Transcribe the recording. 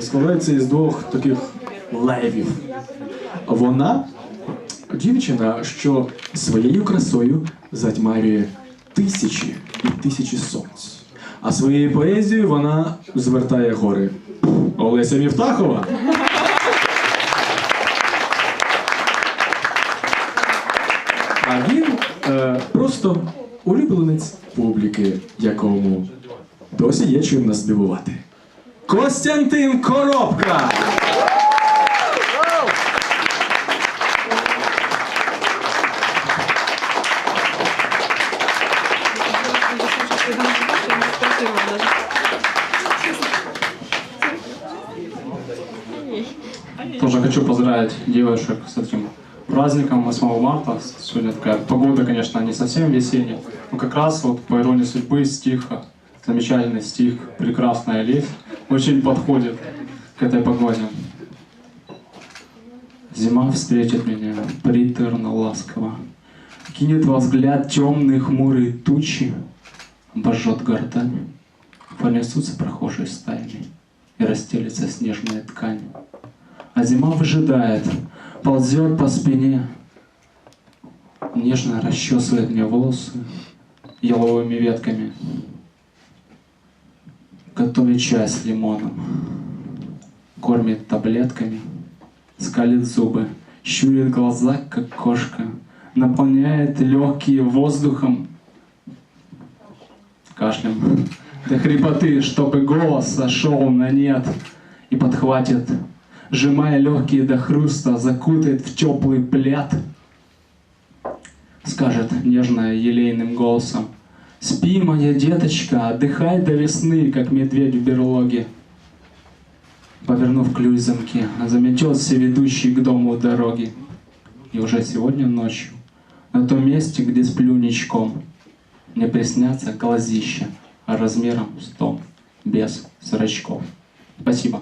складається із двох таких левів. Вона дівчина, що своєю красою затьмарює тисячі і тисячі сонць. А своєю поезією вона звертає гори. Олеся Міфтахова. А він е, просто улюбленець публіки, якому досі є чим нас здивувати. Костянтин Коробка! Тоже хочу поздравить девушек с этим праздником 8 марта. Сегодня такая погода, конечно, не совсем весенняя, но как раз вот по иронии судьбы стиха, замечательный стих «Прекрасная лев» очень подходит к этой погоде. Зима встретит меня приторно ласково, Кинет взгляд темные хмурые тучи, Обожжет гортань, понесутся прохожие стаями, И расстелится снежная ткань. А зима выжидает, ползет по спине, Нежно расчесывает мне волосы еловыми ветками, Готовит чай с лимоном, кормит таблетками, скалит зубы, щурит глаза, как кошка, наполняет легкие воздухом, кашлем. До хрипоты, чтобы голос сошел на нет. И подхватит, сжимая легкие до хруста, закутает в теплый плед, скажет нежно елейным голосом, «Спи, моя деточка, отдыхай до весны, как медведь в берлоге». Повернув ключ в замке, заметет все ведущие к дому дороги. И уже сегодня ночью, на том месте, где сплю ничком, мне приснятся глазища размером с дом без зрачков. Спасибо.